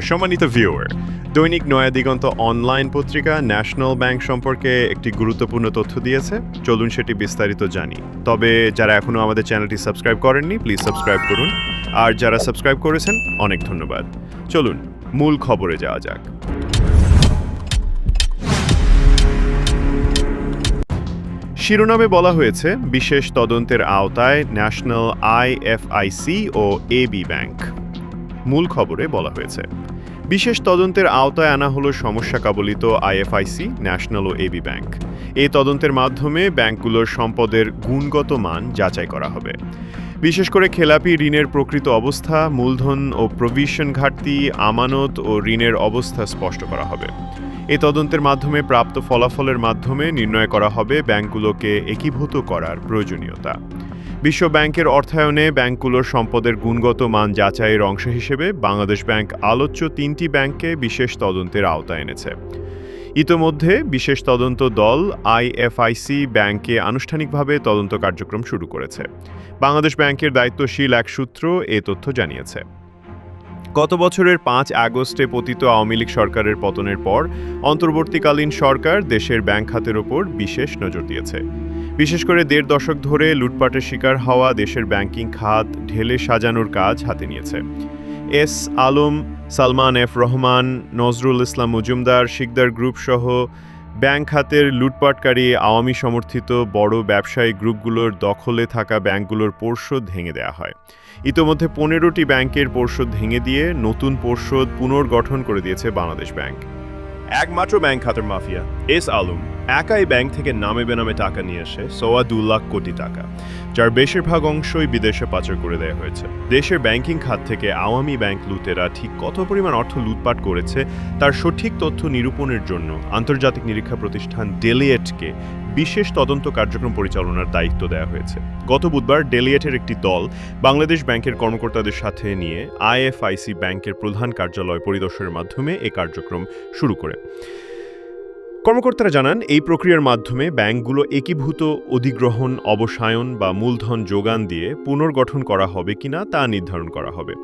সম্মানিত ভিউয়ার দৈনিক নয়া দিগন্ত অনলাইন পত্রিকা ন্যাশনাল ব্যাংক সম্পর্কে একটি গুরুত্বপূর্ণ তথ্য দিয়েছে। চলুন সেটি বিস্তারিত জানি। তবে যারা এখনও আমাদের চ্যানেলটি সাবস্ক্রাইব করেননি প্লিজ সাবস্ক্রাইব করুন। আর যারা সাবস্ক্রাইব করেছেন, অনেক ধন্যবাদ। চলুন, মূল খবরে যাওয়া যাক। শিরোনামে বলা হয়েছে, বিশেষ তদন্তের আওতায় ন্যাশনাল আইএফআইসি ও এবি ব্যাংক মূল খবরে বলা হয়েছে। বিশেষ তদন্তের আওতায় আনা হলো সমস্যা কাবলিত আইএফআইসি, ন্যাশনাল ও এবি ব্যাংক। এই তদন্তের মাধ্যমে ব্যাংকগুলোর সম্পদের গুণগত মান যাচাই করা হবে। বিশেষ করে খেলাপি ঋণের প্রকৃত অবস্থা, মূলধন ও প্রভিশন ঘাটতি, আমানত ও ঋণের অবস্থা স্পষ্ট করা হবে। এই তদন্তের মাধ্যমে প্রাপ্ত ফলাফলের মাধ্যমে নির্ণয় করা হবে ব্যাংকগুলোকে একীভূত করার প্রয়োজনীয়তা। বিশ্ব ব্যাংকের অর্থায়নে ব্যাংকগুলোর সম্পদের গুণগত মান যাচাইয়ের অংশ হিসেবে বাংলাদেশ ব্যাংক আলোচ্য তিনটি ব্যাংককে বিশেষ তদন্তের আওতায় এনেছে। ইতোমধ্যে বিশেষ তদন্ত দল আইএফআইসি ব্যাংকে আনুষ্ঠানিকভাবে তদন্ত কার্যক্রম শুরু করেছে। বাংলাদেশ ব্যাংকের দায়িত্বশীল এক সূত্র এ তথ্য জানিয়েছে। গত বছরের পাঁচ আগস্টে পতিত আওয়ামী লীগ সরকারের পতনের পর অন্তর্বর্তীকালীন সরকার দেশের ব্যাংক খাতের ওপর বিশেষ নজর দিয়েছে। বিশেষ করে দেড় দশক ধরে লুটপাটের শিকার হওয়া দেশের ব্যাংকিং খাত ঢেলে সাজানোর কাজ হাতে নিয়েছে। S Alam, Salman F Rahman, Nazrul Islam Majumdar, Sikdar group সহ ব্যাংক খাতের লুটপাটকারী আওয়ামী সমর্থিত বড় ব্যবসায়ী গ্রুপগুলোর দখলে থাকা ব্যাংকগুলোর পর্ষদ ভেঙে দেওয়া হয়। ইতোমধ্যে পনেরোটি ব্যাংকের পর্ষদ ভেঙে দিয়ে নতুন পর্ষদ পুনর্গঠন করে দিয়েছে বাংলাদেশ ব্যাংক। একমাত্র ব্যাংক খাতের মাফিয়া এস আলম। একাই ব্যাংক থেকে নামে বেনামে টাকা নিয়ে আসে সোয়া দু লাখ কোটি টাকা, যার বেশিরভাগ অংশই বিদেশে পাচার করে দেওয়া হয়েছে। দেশের ব্যাংকিং খাত থেকে আওয়ামী ব্যাংক লুটেরা ঠিক কত পরিমাণ অর্থ লুটপাট করেছে তার সঠিক তথ্য নিরূপণের জন্য আন্তর্জাতিক নিরীক্ষা প্রতিষ্ঠান ডেলিয়েটকে বিশেষ তদন্ত কার্যক্রম পরিচালনার দায়িত্ব দেওয়া হয়েছে। গত বুধবার ডেলিয়েটের একটি দল বাংলাদেশ ব্যাংকের কর্মকর্তাদের সাথে নিয়ে আইএফআইসি ব্যাংকের প্রধান কার্যালয় পরিদর্শনের মাধ্যমে এ কার্যক্রম শুরু করে। কর্মকর্তারা জানান, এই প্রক্রিয়ার মাধ্যমে ব্যাংকগুলো একীভূত অধিগ্রহণ, অবসায়ন বা মূলধন যোগান দিয়ে পুনর্গঠন করা হবে কিনা তা নির্ধারণ করা হবে।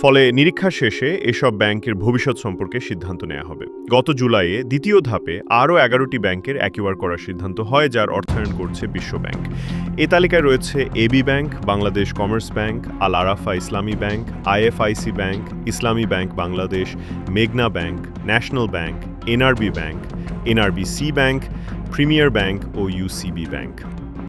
ফলে নিরীক্ষা শেষে এসব ব্যাংকের ভবিষ্যৎ সম্পর্কে সিদ্ধান্ত নেওয়া হবে। গত জুলাইয়ে দ্বিতীয় ধাপে আরও এগারোটি ব্যাংকের অ্যাকিওয়ার করার সিদ্ধান্ত হয়, যার অর্থায়ন করছে বিশ্ব ব্যাংক। এ তালিকায় রয়েছে AB bank, Bangladesh commerce bank, Al Arafa Islami bank IFIC bank, Islami bank Bangladesh, মেঘনা bank, national bank NRB bank. NRB C bank premier bank ও ইউসিবি ব্যাংক